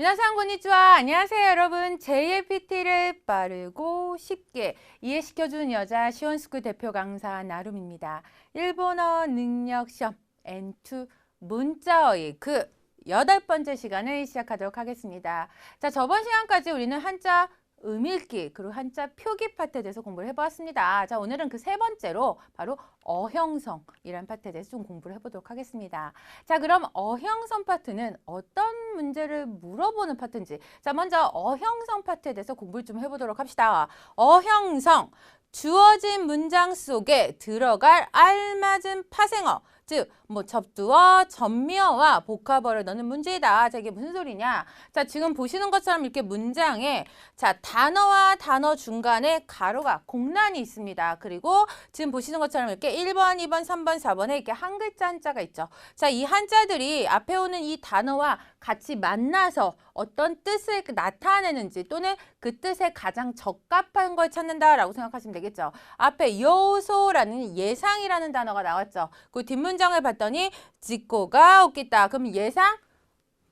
미나상 고니치와 안녕하세요 여러분 JLPT를 빠르고 쉽게 이해시켜준 여자 시원스쿨 대표 강사 나름입니다. 일본어 능력 시험 N2 문자어의 그 여덟 번째 시간을 시작하도록 하겠습니다. 자 저번 시간까지 우리는 한자 음읽기 그리고 한자 표기 파트에 대해서 공부를 해보았습니다. 자 오늘은 그 세 번째로 바로 어형성이란 파트에 대해서 좀 공부를 해보도록 하겠습니다. 자 그럼 어형성 파트는 어떤 문제를 물어보는 파트인지 자 먼저 어형성 파트에 대해서 공부를 좀 해보도록 합시다. 어형성 주어진 문장 속에 들어갈 알맞은 파생어 즉, 뭐 접두어, 전미어와 복합어를 넣는 문제이다. 자, 이게 무슨 소리냐? 자, 지금 보시는 것처럼 이렇게 문장에 자, 단어와 단어 중간에 가로가 공란이 있습니다. 그리고 지금 보시는 것처럼 이렇게 1번, 2번, 3번, 4번에 이렇게 한 글자 한자가 있죠. 자, 이 한자들이 앞에 오는 이 단어와 같이 만나서 어떤 뜻을 나타내는지 또는 그 뜻에 가장 적합한 걸 찾는다라고 생각하시면 되겠죠. 앞에 요소라는 예상이라는 단어가 나왔죠. 그 뒷문장을 봤더니 짓고가 없겠다. 그럼 예상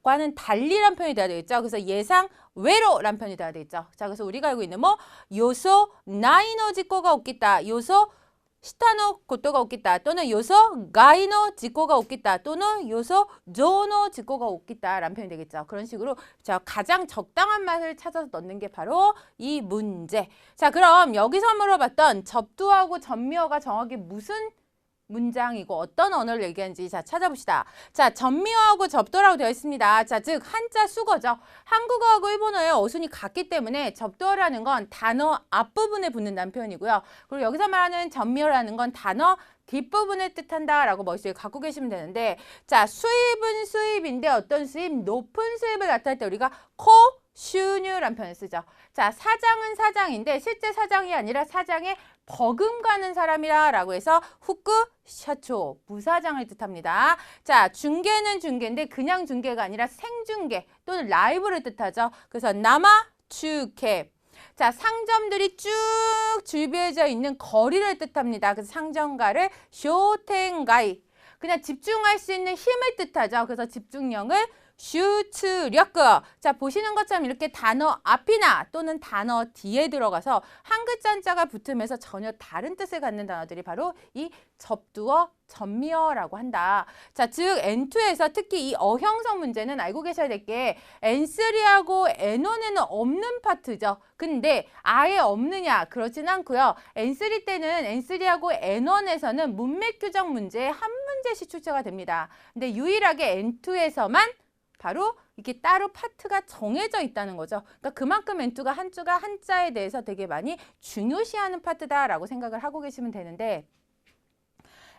과는 달리란 표현이 돼야 되겠죠. 그래서 예상 외로란 표현이 돼야 되겠죠. 자, 그래서 우리가 알고 있는 뭐 요소 나이노 짓고가 없겠다. 요소 시타노 고토가 없겠다 또는 요소 지코가 없겠다 또는 요소 조노 지코가 없겠다라는 표현이 되겠죠. 그런 식으로 자 가장 적당한 맛을 찾아서 넣는 게 바로 이 문제. 자 그럼 여기서 물어봤던 접두하고 전미어가 정확히 무슨 문장이고 어떤 언어를 얘기하는지 자 찾아봅시다. 자 전미어하고 접도라고 되어 있습니다. 자즉 한자 수거죠. 한국어하고 일본어의 어순이 같기 때문에 접도라는 건 단어 앞부분에 붙는다는 표현이고요. 그리고 여기서 말하는 전미어라는 건 단어 뒷부분을 뜻한다라고 머릿속에 갖고 계시면 되는데 자 수입은 수입인데 어떤 수입? 높은 수입을 나타낼 때 우리가 코 슈뉴란 표현을 쓰죠. 자, 사장은 사장인데 실제 사장이 아니라 사장의 버금가는 사람이라 라고 해서 후쿠 샤초 부사장을 뜻합니다. 자, 중계는 중계인데 그냥 중계가 아니라 생중계 또는 라이브를 뜻하죠. 그래서 남아 추케 자, 상점들이 쭉 줄비해져 있는 거리를 뜻합니다. 그래서 상점가를 쇼텐가이 그냥 집중할 수 있는 힘을 뜻하죠. 그래서 집중력을 슈츠력. 자, 보시는 것처럼 이렇게 단어 앞이나 또는 단어 뒤에 들어가서 한 글자 한자가 붙으면서 전혀 다른 뜻을 갖는 단어들이 바로 이 접두어 전미어라고 한다. 자, 즉 N2에서 특히 이 어형성 문제는 알고 계셔야 될 게 N3하고 N1에는 없는 파트죠. 근데 아예 없느냐? 그렇진 않고요. N3 때는 N3하고 N1에서는 문맥 규정 문제에 한 문제씩 출제가 됩니다. 근데 유일하게 N2에서만 바로 이게 따로 파트가 정해져 있다는 거죠. 그러니까 그만큼 멘투가 한 주가 한자에 대해서 되게 많이 중요시하는 파트다라고 생각을 하고 계시면 되는데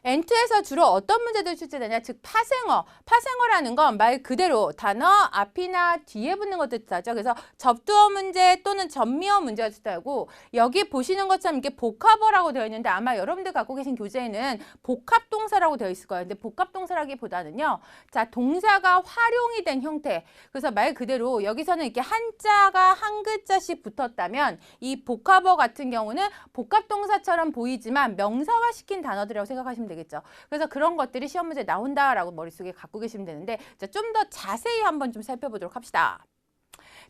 엔트에서 주로 어떤 문제들이 출제되냐? 즉 파생어. 파생어라는 건 말 그대로 단어 앞이나 뒤에 붙는 것들 뜻하죠. 그래서 접두어 문제 또는 전미어 문제가 출제하고 여기 보시는 것처럼 이렇게 복합어라고 되어 있는데 아마 여러분들 갖고 계신 교재에는 복합동사라고 되어 있을 거예요. 근데 복합동사라기보다는요. 자, 동사가 활용이 된 형태. 그래서 말 그대로 여기서는 이렇게 한자가 한 글자씩 붙었다면 이 복합어 같은 경우는 복합동사처럼 보이지만 명사화시킨 단어들이라고 생각하시면 되겠죠. 그래서 그런 것들이 시험 문제에 나온다라고 머릿속에 갖고 계시면 되는데 좀 더 자세히 한번 좀 살펴보도록 합시다.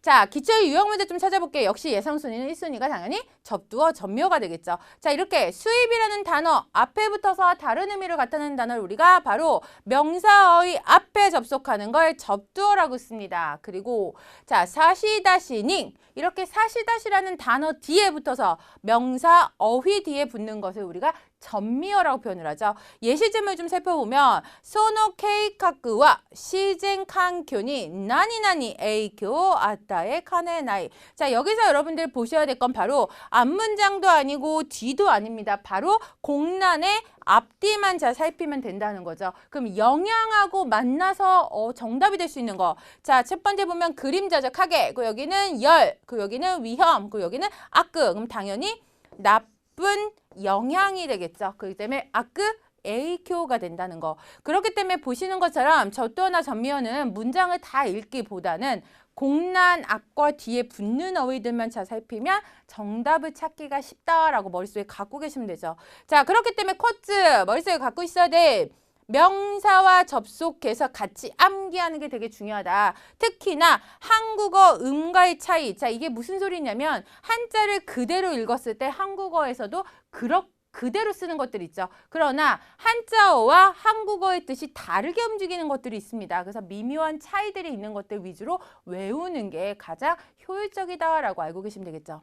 자, 기초의 유형 문제 좀 찾아볼게요. 역시 예상 순위는 1순위가 당연히 접두어 전미어가 되겠죠. 자, 이렇게 수입이라는 단어 앞에 붙어서 다른 의미를 갖다는 단어를 우리가 바로 명사어의 앞에 접속하는 걸 접두어라고 씁니다. 그리고 자, 사시다시닝 이렇게 사시다시라는 단어 뒤에 붙어서 명사 어휘 뒤에 붙는 것을 우리가 전미어라고 표현을 하죠. 예시점을 좀 살펴보면 소노 케이카크와 시젠 칸교니 나니나니 에이교 아따의 카네 나이. 자 여기서 여러분들 보셔야 될 건 바로 앞문장도 아니고 뒤도 아닙니다. 바로 공란의 앞뒤만 잘 살피면 된다는 거죠. 그럼 영향하고 만나서 어, 정답이 될 수 있는 거. 자, 첫 번째 보면 그림 자적 하게. 그 여기는 열, 그 여기는 위험, 그 여기는 악극. 그럼 당연히 나쁜 영향이 되겠죠. 그렇기 때문에 악극 A교가 된다는 거. 그렇기 때문에 보시는 것처럼 저도나 전미어는 문장을 다 읽기보다는 공란 앞과 뒤에 붙는 어휘들만 잘 살피면 정답을 찾기가 쉽다라고 머릿속에 갖고 계시면 되죠. 자, 그렇기 때문에 쿼츠 머릿속에 갖고 있어야 돼. 명사와 접속해서 같이 암기하는 게 되게 중요하다. 특히나 한국어 음과의 차이. 자, 이게 무슨 소리냐면 한자를 그대로 읽었을 때 한국어에서도 그렇 그대로 쓰는 것들 있죠. 그러나 한자어와 한국어의 뜻이 다르게 움직이는 것들이 있습니다. 그래서 미묘한 차이들이 있는 것들 위주로 외우는 게 가장 효율적이다라고 알고 계시면 되겠죠.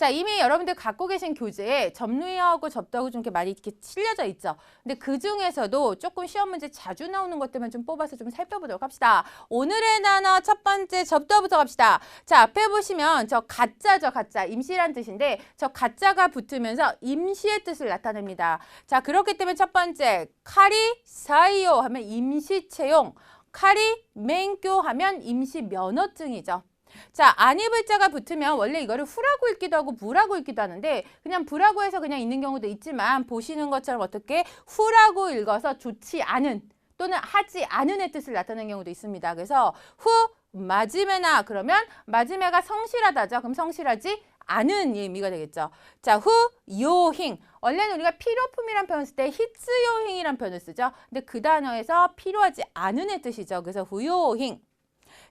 자, 이미 여러분들 갖고 계신 교재에 접류하고 접두하고 좀 이렇게 많이 이렇게 실려져 있죠. 근데 그 중에서도 조금 시험 문제 자주 나오는 것들만 좀 뽑아서 좀 살펴보도록 합시다. 오늘의 단어 첫 번째 접두부터 갑시다. 자, 앞에 보시면 저 가짜죠, 가짜. 임시란 뜻인데 저 가짜가 붙으면서 임시의 뜻을 나타냅니다. 자, 그렇기 때문에 첫 번째 카리 사이오 하면 임시 채용, 카리 맹교 하면 임시 면허증이죠. 자, 아니을 자가 붙으면 원래 이거를 후라고 읽기도 하고 부라고 읽기도 하는데 그냥 부라고 해서 그냥 있는 경우도 있지만 보시는 것처럼 어떻게 후라고 읽어서 좋지 않은 또는 하지 않은의 뜻을 나타내는 경우도 있습니다. 그래서 후 마지메나 그러면 마지메가 성실하다죠. 그럼 성실하지 않은 의미가 되겠죠. 자, 후 요행 원래는 우리가 필요품이란 표현을 쓸때 히츠 요행이란 표현을 쓰죠. 근데 그 단어에서 필요하지 않은의 뜻이죠. 그래서 후요행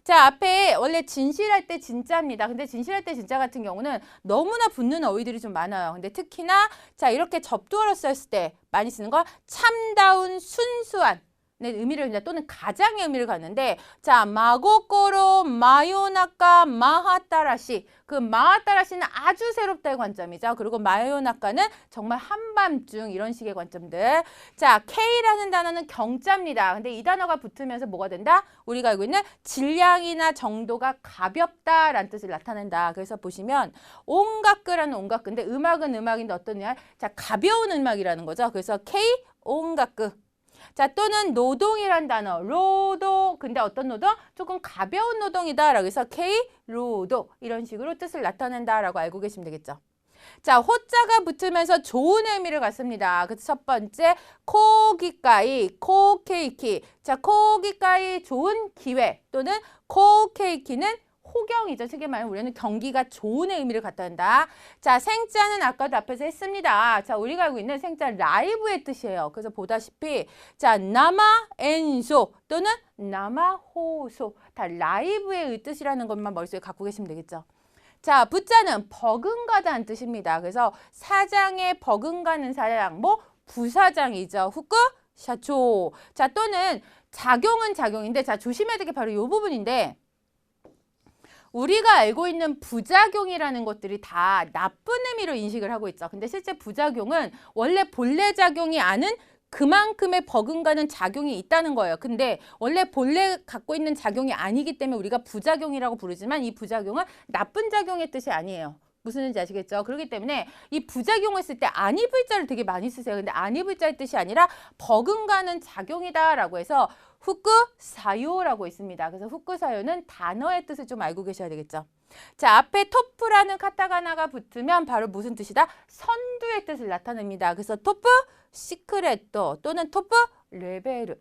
자, 앞에 원래 진실할 때 진짜입니다. 근데 진실할 때 진짜 같은 경우는 너무나 붙는 어휘들이 좀 많아요. 근데 특히나 자, 이렇게 접두어로 썼을 때 많이 쓰는 거 참다운 순수한 네, 의미를 이제 또는 가장의 의미를 갖는데 자 마고꼬로 마요나카 마하따라시 그 마하따라시는 아주 새롭다의 관점이죠. 그리고 마요나카는 정말 한밤중 이런 식의 관점들. 자 K라는 단어는 경자입니다. 근데 이 단어가 붙으면서 뭐가 된다? 우리가 알고 있는 질량이나 정도가 가볍다라는 뜻을 나타낸다. 그래서 보시면 온각그라는 온각그인데 음악은 음악인데 어떤 냐자 가벼운 음악이라는 거죠. 그래서 K 온각그 자, 또는 노동이란 단어. 로도. 근데 어떤 노동? 조금 가벼운 노동이다 라고 해서 K 로도 이런 식으로 뜻을 나타낸다 라고 알고 계시면 되겠죠. 자, 호자가 붙으면서 좋은 의미를 갖습니다. 그래서 첫 번째 코기가이, 코케이키. 자, 코기가이 좋은 기회 또는 코케이키는 호경이죠. 쉽게 말하면 우리는 경기가 좋은 의미를 갖다 한다. 자, 생자는 아까도 앞에서 했습니다. 자, 우리가 알고 있는 생자 라이브의 뜻이에요. 그래서 보다시피 자, 나마 엔소 또는 나마 호소 다 라이브의 뜻이라는 것만 머릿속에 갖고 계시면 되겠죠. 자, 부자는 버금가다는 뜻입니다. 그래서 사장에 버금가는 사장, 뭐 부사장이죠. 후크 샤초. 자, 또는 작용은 작용인데 자, 조심해야 될 게 바로 이 부분인데 우리가 알고 있는 부작용이라는 것들이 다 나쁜 의미로 인식을 하고 있죠. 근데 실제 부작용은 원래 본래 작용이 아닌 그만큼의 버금가는 작용이 있다는 거예요. 근데 원래 본래 갖고 있는 작용이 아니기 때문에 우리가 부작용이라고 부르지만 이 부작용은 나쁜 작용의 뜻이 아니에요. 무슨 뜻인지 아시겠죠? 그렇기 때문에 이 부작용을 쓸때 안입을자를 되게 많이 쓰세요. 근데 안입을자의 뜻이 아니라 버금가는 작용이다라고 해서 후쿠 사요라고 있습니다. 그래서 후쿠 사요는 단어의 뜻을 좀 알고 계셔야 되겠죠. 자, 앞에 토프라는 카타가나가 붙으면 바로 무슨 뜻이다? 선두의 뜻을 나타냅니다. 그래서 토프 시크레토 또는 토프 레베르.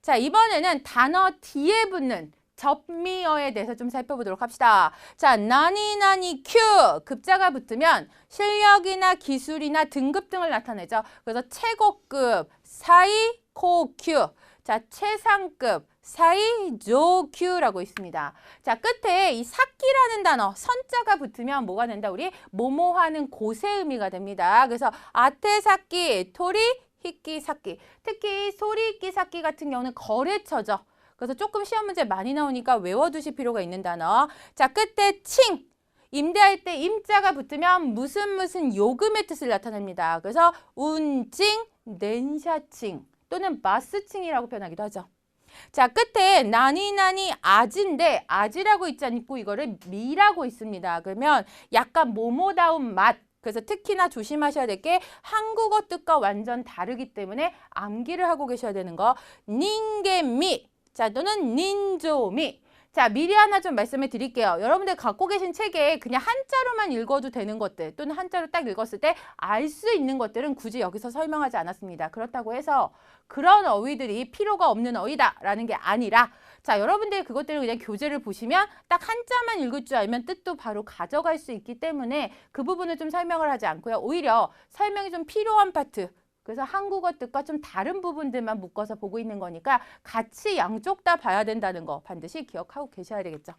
자, 이번에는 단어 뒤에 붙는 접미어에 대해서 좀 살펴보도록 합시다. 자, 나니나니 큐 급자가 붙으면 실력이나 기술이나 등급 등을 나타내죠. 그래서 최고급, 사이, 코, 큐. 자, 최상급, 사이, 조, 큐라고 있습니다. 자, 끝에 이 사키라는 단어, 선자가 붙으면 뭐가 된다? 우리 모모하는 곳의 의미가 됩니다. 그래서 아테사키, 토리, 히끼, 사키. 특히 소리, 히끼, 사키 같은 경우는 거래처죠. 그래서 조금 시험 문제 많이 나오니까 외워두실 필요가 있는 단어. 자, 끝에 칭. 임대할 때 임자가 붙으면 무슨 무슨 요금의 뜻을 나타냅니다. 그래서 운칭, 낸샤칭 또는 마스칭이라고 표현하기도 하죠. 자, 끝에 나니나니 아지인데 아지라고 있지 않고 이거를 미라고 있습니다. 그러면 약간 모모다운 맛. 그래서 특히나 조심하셔야 될 게 한국어 뜻과 완전 다르기 때문에 암기를 하고 계셔야 되는 거. 닌게미. 자, 또는 닌조미. 자, 미리 하나 좀 말씀을 드릴게요. 여러분들 갖고 계신 책에 그냥 한자로만 읽어도 되는 것들 또는 한자로 딱 읽었을 때 알 수 있는 것들은 굳이 여기서 설명하지 않았습니다. 그렇다고 해서 그런 어휘들이 필요가 없는 어휘다라는 게 아니라 자, 여러분들 그것들을 그냥 교재를 보시면 딱 한자만 읽을 줄 알면 뜻도 바로 가져갈 수 있기 때문에 그 부분을 좀 설명을 하지 않고요. 오히려 설명이 좀 필요한 파트 그래서 한국어 뜻과 좀 다른 부분들만 묶어서 보고 있는 거니까 같이 양쪽 다 봐야 된다는 거 반드시 기억하고 계셔야 되겠죠.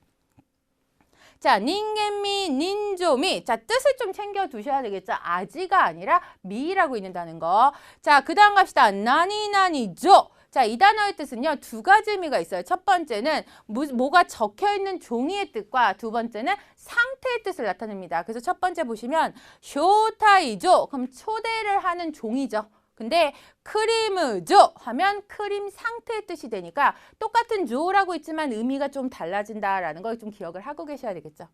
자, 닌겐미, 닌조미. 자, 뜻을 좀 챙겨 두셔야 되겠죠. 아지가 아니라 미라고 있는다는 거. 자, 그 다음 갑시다. 나니나니조. 자, 이 단어의 뜻은요, 두 가지 의미가 있어요. 첫 번째는 무, 뭐가 적혀 있는 종이의 뜻과 두 번째는 상태의 뜻을 나타냅니다. 그래서 첫 번째 보시면, 쇼타이조. 그럼 초대를 하는 종이죠. 근데 크림으조 하면 크림 상태의 뜻이 되니까 똑같은 조라고 있지만 의미가 좀 달라진다라는 걸 좀 기억을 하고 계셔야 되겠죠.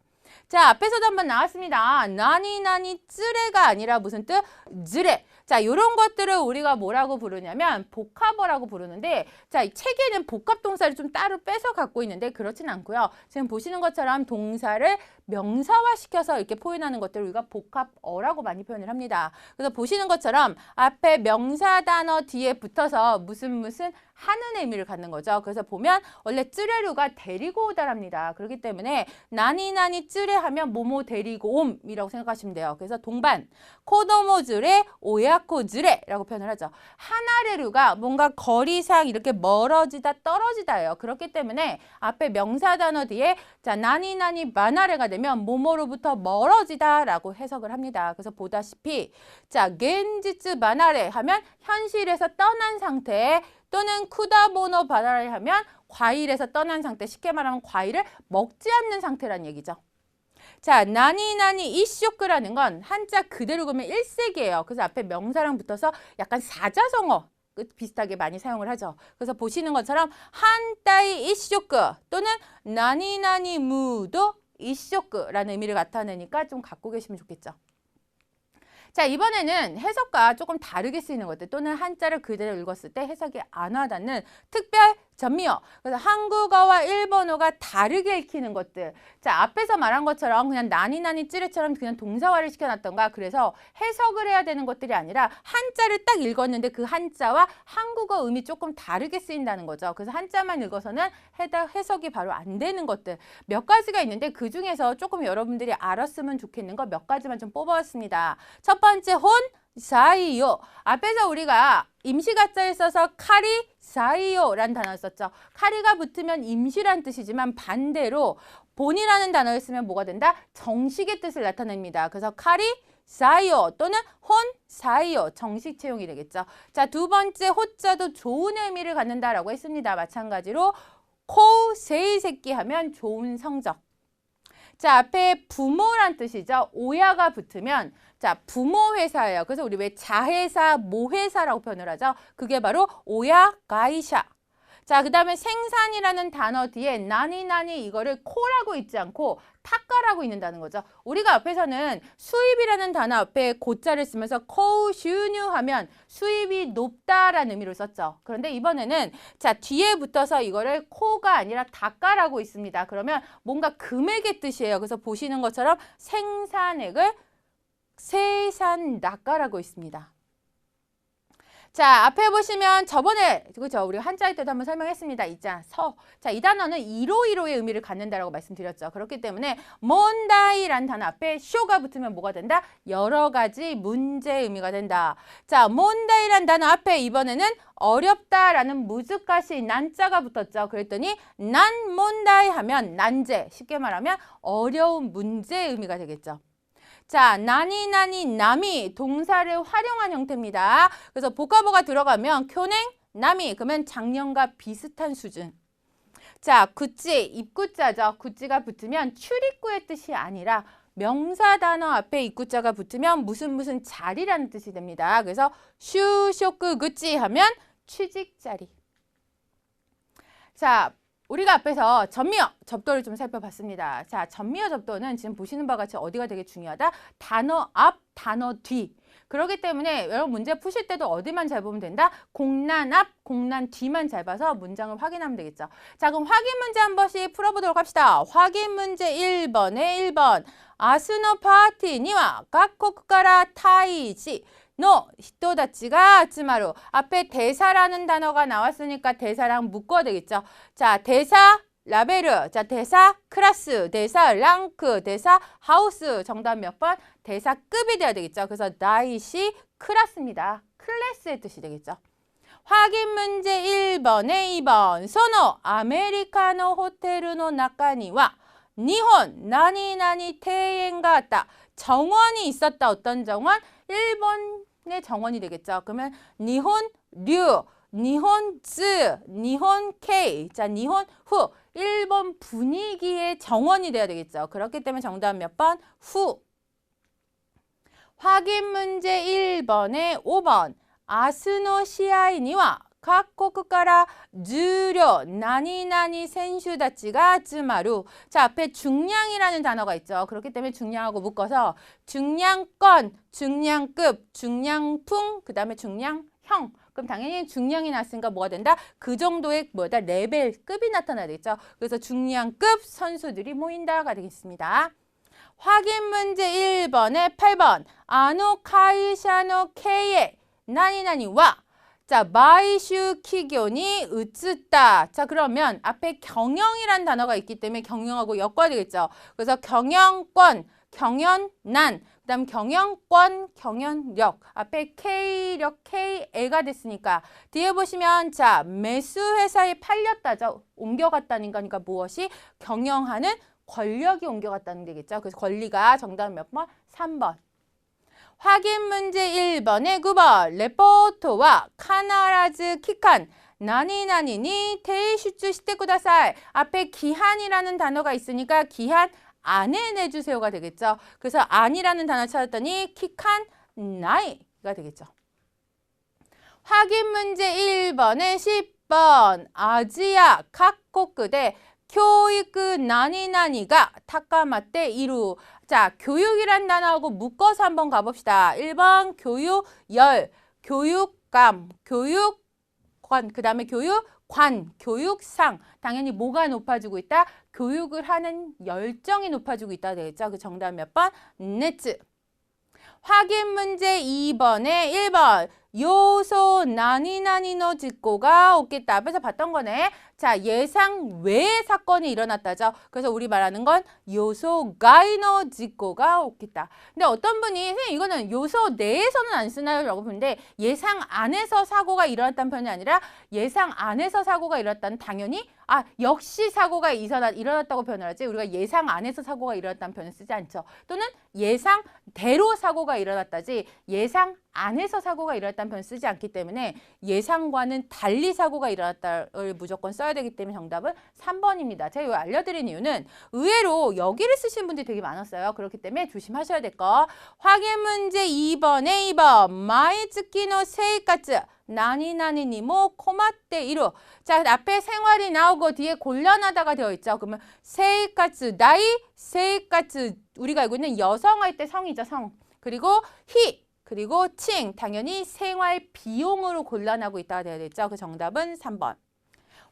자, 앞에서도 한번 나왔습니다. 나니 나니 쯔레가 아니라 무슨 뜻? 즈레. 자, 요런 것들을 우리가 뭐라고 부르냐면 복합어라고 부르는데 자, 이 책에는 복합 동사를 좀 따로 빼서 갖고 있는데 그렇진 않고요. 지금 보시는 것처럼 동사를 명사화시켜서 이렇게 표현하는 것들을 우리가 복합어라고 많이 표현을 합니다. 그래서 보시는 것처럼 앞에 명사 단어 뒤에 붙어서 무슨 무슨 하는 의미를 갖는 거죠. 그래서 보면 원래 쯔레류가 데리고 오다랍니다. 그렇기 때문에 나니 나니 쯔레 하면 뭐뭐 데리고 옴이라고 생각하시면 돼요. 그래서 동반 코도모 즈레 오야코 즈레라고 표현을 하죠. 하나레류가 뭔가 거리상 이렇게 멀어지다 떨어지다예요. 그렇기 때문에 앞에 명사 단어 뒤에 자 나니 나니 마나레가 되면 뭐뭐로부터 멀어지다라고 해석을 합니다. 그래서 보다시피 자 겐지츠 마나레 하면 현실에서 떠난 상태 또는 쿠다보노 바나를 하면 과일에서 떠난 상태, 쉽게 말하면 과일을 먹지 않는 상태란 얘기죠. 자, 나니나니 이쇼크라는 건 한자 그대로 보면 일색이에요. 그래서 앞에 명사랑 붙어서 약간 사자성어 비슷하게 많이 사용을 하죠. 그래서 보시는 것처럼 한따이 이쇼크 또는 나니나니 무도 이쇼크라는 의미를 나타내니까 좀 갖고 계시면 좋겠죠. 자 이번에는 해석과 조금 다르게 쓰이는 것들 또는 한자를 그대로 읽었을 때 해석이 안 와닿는 특별 전미어. 그래서 한국어와 일본어가 다르게 읽히는 것들. 자, 앞에서 말한 것처럼 그냥 나니나니 찌레처럼 그냥 동사화를 시켜놨던가 그래서 해석을 해야 되는 것들이 아니라 한자를 딱 읽었는데 그 한자와 한국어 음이 조금 다르게 쓰인다는 거죠. 그래서 한자만 읽어서는 해석이 바로 안 되는 것들 몇 가지가 있는데 그 중에서 조금 여러분들이 알았으면 좋겠는 거 몇 가지만 좀 뽑아봤습니다. 첫 번째 혼, 사이요. 앞에서 우리가 임시가짜에 써서 카리 사이요란 단어를 썼죠. 카리가 붙으면 임시란 뜻이지만 반대로 본이라는 단어를 쓰면 뭐가 된다? 정식의 뜻을 나타냅니다. 그래서 카리 사이요 또는 혼 사이요 정식 채용이 되겠죠. 자, 두 번째 호자도 좋은 의미를 갖는다라고 했습니다. 마찬가지로 코 세이 새끼 하면 좋은 성적. 자, 앞에 부모란 뜻이죠. 오야가 붙으면 자, 부모 회사예요. 그래서 우리 왜 자회사, 모회사라고 표현을 하죠? 그게 바로 오야 가이샤. 자, 그 다음에 생산이라는 단어 뒤에 나니나니 이거를 코라고 있지 않고 타카라고 있는다는 거죠. 우리가 앞에서는 수입이라는 단어 앞에 고자를 쓰면서 코우슈뉴 하면 수입이 높다라는 의미로 썼죠. 그런데 이번에는 자 뒤에 붙어서 이거를 코가 아니라 다가라고 있습니다. 그러면 뭔가 금액의 뜻이에요. 그래서 보시는 것처럼 생산액을 세산 낚아라고 있습니다. 자, 앞에 보시면 저번에 그죠? 우리가 한자일 때도 한번 설명했습니다. 있자 서. 자, 이 단어는 이로이로의 의미를 갖는다라고 말씀드렸죠. 그렇기 때문에 몬다이란 단어 앞에 쇼가 붙으면 뭐가 된다? 여러 가지 문제의 의미가 된다. 자, 몬다이란 단어 앞에 이번에는 어렵다라는 무즈가시 난자가 붙었죠. 그랬더니 난 몬다이 하면 난제. 쉽게 말하면 어려운 문제의 의미가 되겠죠. 자, 나니 나니 남이 동사를 활용한 형태입니다. 그래서 복합어가 들어가면 교냉 남이 그러면 작년과 비슷한 수준. 자, 구찌 입구자죠. 구찌가 붙으면 출입구의 뜻이 아니라 명사 단어 앞에 입구자가 붙으면 무슨 무슨 자리라는 뜻이 됩니다. 그래서 슈쇼크 구찌 하면 취직 자리. 자, 우리가 앞에서 전미어 접도를 좀 살펴봤습니다. 자, 전미어 접도는 지금 보시는 바와 같이 어디가 되게 중요하다? 단어 앞, 단어 뒤. 그렇기 때문에 여러분 문제 푸실 때도 어디만 잘 보면 된다? 공란 앞, 공란 뒤만 잘 봐서 문장을 확인하면 되겠죠. 자, 그럼 확인 문제 한 번씩 풀어보도록 합시다. 확인 문제 1번에 1번. 아스노 파티 니와 각국 가라 타이지. 아츠마루 앞에 대사라는 단어가 나왔으니까 대사랑 묶어야 되겠죠. 자, 대사 라베르. 자, 대사 클래스, 대사 랑크, 대사 하우스. 정답 몇 번? 대사급이 돼야 되겠죠. 그래서 나이시 클래스입니다. 클래스의 뜻이 되겠죠. 확인 문제 1번에 2번. 소노 아메리카노 호텔의 나카니와 니혼 나니나니 테엔가 왔다. 정원이 있었다. 어떤 정원? 일본 의 정원이 되겠죠. 그러면 니혼 류, 니혼 즈, 니혼 케이. 자, 니혼 후. 일본 분위기의 정원이 돼야 되겠죠. 그렇기 때문에 정답 몇 번? 후. 확인 문제 1번에 5번. 아스노 시아이니와 各国から重量何々選手たちが集まる. 자, 앞에 중량이라는 단어가 있죠. 그렇기 때문에 중량하고 묶어서 중량권, 중량급, 중량풍, 그 다음에 중량형. 그럼 당연히 중량이 났으니까 뭐가 된다? 그 정도의 뭐다 레벨급이 나타나야 되겠죠. 그래서 중량급 선수들이 모인다가 되겠습니다. 확인 문제 1번에 8번. 아노 카이샤노 케이에 나니나니와 자, 마이슈 키교니 으쯔다. 자, 그러면 앞에 경영이란 단어가 있기 때문에 경영하고 엮어야 되겠죠. 그래서 경영권, 경연난, 그 다음 경영권, 경연력. 앞에 K력, KL가 됐으니까. 뒤에 보시면 자, 매수 회사에 팔렸다죠. 옮겨갔다는 거니까 무엇이? 경영하는 권력이 옮겨갔다는 되겠죠. 그래서 권리가 정답 몇 번? 3번. 확인 문제 1번에 9번. 레포토와 카나라즈 키칸. 나니나니니 테이슈츠 시테쿠다사이 앞에 기한이라는 단어가 있으니까 기한 안에 내주세요가 되겠죠. 그래서 안이라는 단어 찾았더니 키칸 나이가 되겠죠. 확인 문제 1번에 10번. 아지아 각국대. 교육 나니나니가 타카마테 이루 자, 교육이란 단어하고 묶어서 한번 가봅시다. 1번 교육 열, 교육감, 교육관, 그 다음에 교육관, 교육상. 당연히 뭐가 높아지고 있다? 교육을 하는 열정이 높아지고 있다 되겠죠. 그 정답 몇 번? 네츠. 확인 문제 2번에 1번 요소 나니나니노 짓고가 없겠다. 앞에서 봤던 거네. 자, 예상 외의 사건이 일어났다죠. 그래서 우리 말하는 건 요소 가이노 짓고가 없겠다. 근데 어떤 분이 선생님 이거는 요소 내에서는 안 쓰나요? 라고 보는데 예상 안에서 사고가 일어났다는 표현이 아니라 예상 안에서 사고가 일어났다는 당연히 아 역시 사고가 일어났다고 표현을 하지 우리가 예상 안에서 사고가 일어났다는 표현을 쓰지 않죠. 또는 예상대로 사고가 일어났다지 예상 안에서 사고가 일어났다는 표현 쓰지 않기 때문에 예상과는 달리 사고가 일어났다를 무조건 써야 되기 때문에 정답은 3번입니다. 제가 이거 알려드린 이유는 의외로 여기를 쓰신 분들이 되게 많았어요. 그렇기 때문에 조심하셔야 될 거. 확인 문제 2번에 2번 마이츠키노 세이카츠 나니나니니모 코마떼 이루 자 앞에 생활이 나오고 뒤에 곤란하다가 되어 있죠. 그러면 세이카츠 나이 세이카츠 우리가 알고 있는 여성 할 때 성이죠 성 그리고 히 그리고 칭 당연히 생활 비용으로 곤란하고 있다가 되어야 되죠. 그 정답은 3번.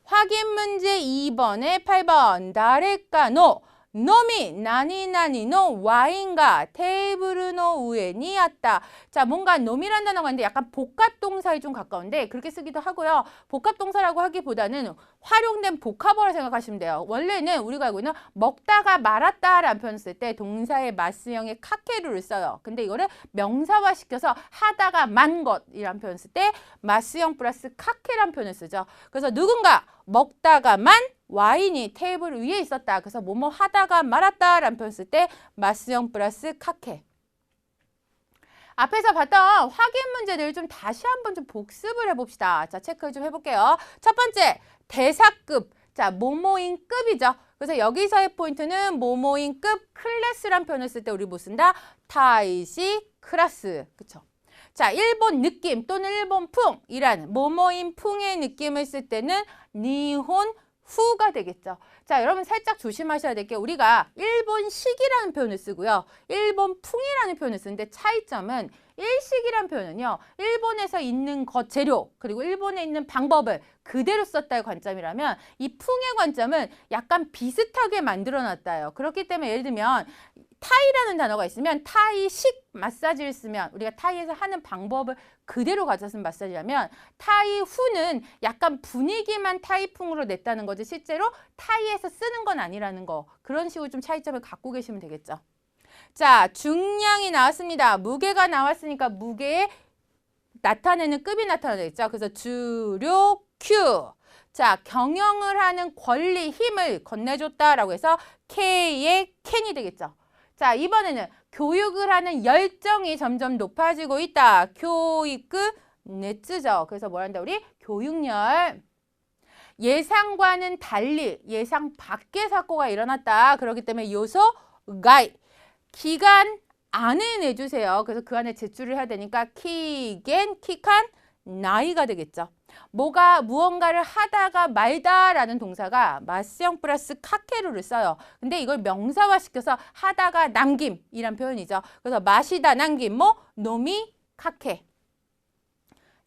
확인 문제 2번에 8번 나레카노 놈이 나니나니노 와인가 테이블노 우에니 왔다. 자, 뭔가 놈이란 단어가 있는데 약간 복합동사에 좀 가까운데 그렇게 쓰기도 하고요. 복합동사라고 하기보다는 활용된 복합어라 생각하시면 돼요. 원래는 우리가 알고 있는 먹다가 말았다라는 표현을 쓸때 동사의 마스형의 카케루를 써요. 근데 이거를 명사화 시켜서 하다가 만 것이라는 표현을 쓸때 마스형 플러스 카케라는 표현을 쓰죠. 그래서 누군가 먹다가 만 와인이 테이블 위에 있었다. 그래서 뭐뭐 하다가 말았다 라는 표현 쓸 때 마스형 플러스 카케. 앞에서 봤던 확인 문제들 좀 다시 한번 좀 복습을 해봅시다. 자, 체크 좀 해볼게요. 첫 번째, 대사급. 자, 모모인 급이죠. 그래서 여기서의 포인트는 모모인 급 클래스란 표현을 쓸 때 우리 뭐 쓴다? 타이시 클래스. 그쵸? 자, 일본 느낌 또는 일본 풍이란 모모인 풍의 느낌을 쓸 때는 니혼 후가 되겠죠. 자, 여러분 살짝 조심하셔야 될 게 우리가 일본식이라는 표현을 쓰고요. 일본 풍이라는 표현을 쓰는데 차이점은 일식이라는 표현은요. 일본에서 있는 것 재료 그리고 일본에 있는 방법을 그대로 썼다의 관점이라면 이 풍의 관점은 약간 비슷하게 만들어 놨다요. 그렇기 때문에 예를 들면 타이라는 단어가 있으면 타이식 마사지를 쓰면 우리가 타이에서 하는 방법을 그대로 가져서 마사지하면 타이 후는 약간 분위기만 타이풍으로 냈다는 거지 실제로 타이에서 쓰는 건 아니라는 거 그런 식으로 좀 차이점을 갖고 계시면 되겠죠. 자, 중량이 나왔습니다. 무게가 나왔으니까 무게에 나타내는 급이 나타나겠죠. 그래서 주력 Q. 자, 경영을 하는 권리, 힘을 건네줬다라고 해서 K의 캔이 되겠죠. 자, 이번에는 교육을 하는 열정이 점점 높아지고 있다. 교육급 네츠죠. 그래서 뭐란다 우리 교육열. 예상과는 달리 예상 밖의 사고가 일어났다. 그렇기 때문에 요소 가이 기간 안에 내주세요. 그래서 그 안에 제출을 해야 되니까 키겐 키칸 나이가 되겠죠. 뭐가 무언가를 하다가 말다라는 동사가 마스형 플러스 카케루를 써요. 근데 이걸 명사화시켜서 하다가 남김이란 표현이죠. 그래서 마시다 남김 뭐 노미 카케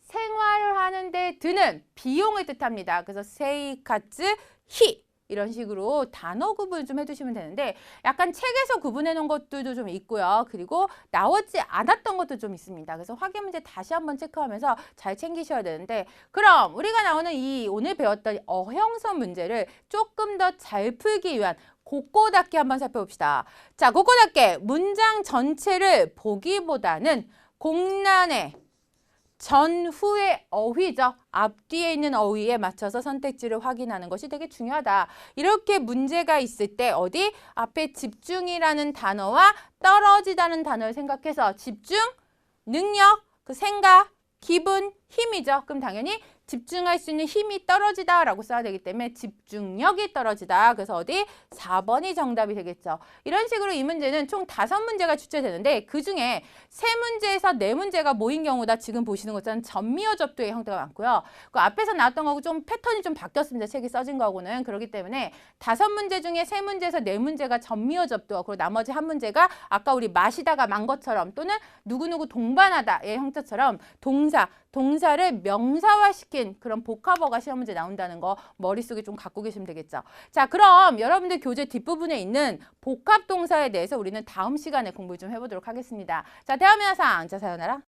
생활을 하는데 드는 비용을 뜻합니다. 그래서 세이카츠 히 이런 식으로 단어 구분을 좀 해주시면 되는데 약간 책에서 구분해 놓은 것들도 좀 있고요. 그리고 나오지 않았던 것도 좀 있습니다. 그래서 확인 문제 다시 한번 체크하면서 잘 챙기셔야 되는데 그럼 우리가 나오는 이 오늘 배웠던 어형성 문제를 조금 더 잘 풀기 위한 고꼬답게 한번 살펴봅시다. 자, 고꼬답게 문장 전체를 보기보다는 공란의 전후의 어휘죠. 앞뒤에 있는 어휘에 맞춰서 선택지를 확인하는 것이 되게 중요하다. 이렇게 문제가 있을 때 어디 앞에 집중이라는 단어와 떨어지다는 단어를 생각해서 집중, 능력, 그 생각, 기분, 힘이죠. 그럼 당연히 집중할 수 있는 힘이 떨어지다 라고 써야 되기 때문에 집중력이 떨어지다. 그래서 어디 4번이 정답이 되겠죠. 이런 식으로 이 문제는 총 다섯 문제가 출제되는데 그중에 세 문제에서 네 문제가 모인 경우다. 지금 보시는 것처럼 전미어 접두의 형태가 많고요. 그 앞에서 나왔던 거하고 좀 패턴이 좀 바뀌었습니다. 책이 써진 거하고는. 그렇기 때문에 다섯 문제 중에 세 문제에서 네 문제가 전미어 접두어 그리고 나머지 한 문제가 아까 우리 마시다가 만 것처럼 또는 누구누구 동반하다의 형태처럼 동사, 동사를 명사화시킨 그런 복합어가 시험 문제 나온다는 거 머릿속에 좀 갖고 계시면 되겠죠. 자, 그럼 여러분들 교재 뒷부분에 있는 복합 동사에 대해서 우리는 다음 시간에 공부 좀 해보도록 하겠습니다. 자, 대화명사상. 자, 사연하라.